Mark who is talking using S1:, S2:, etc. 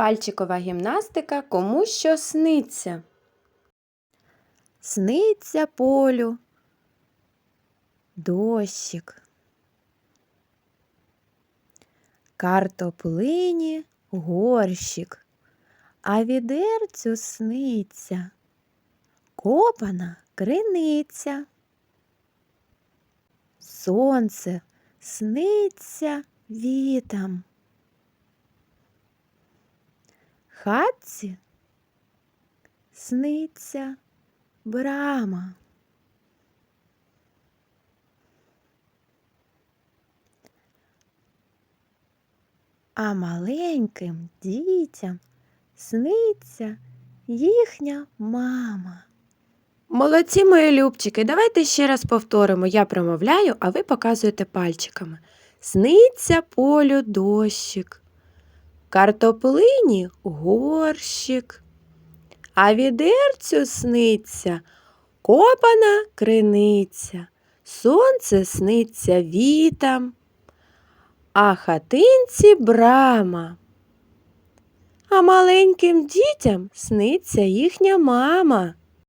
S1: Пальчикова гімнастика кому що сниться. Сниться полю. Дощик. Картоплині горщик, а відерцю сниться. Копана криниця. Сонце сниться вітам. Хатці сниться брама. А маленьким дітям сниться їхня мама. Молодці, мої любчики, давайте ще раз повторимо. Я промовляю, а ви показуєте пальчиками. Сниться полю дощик, картоплині горщик, а відерцю сниться копана криниця, сонце сниться вітам, а хатинці брама. А маленьким дітям сниться їхня мама.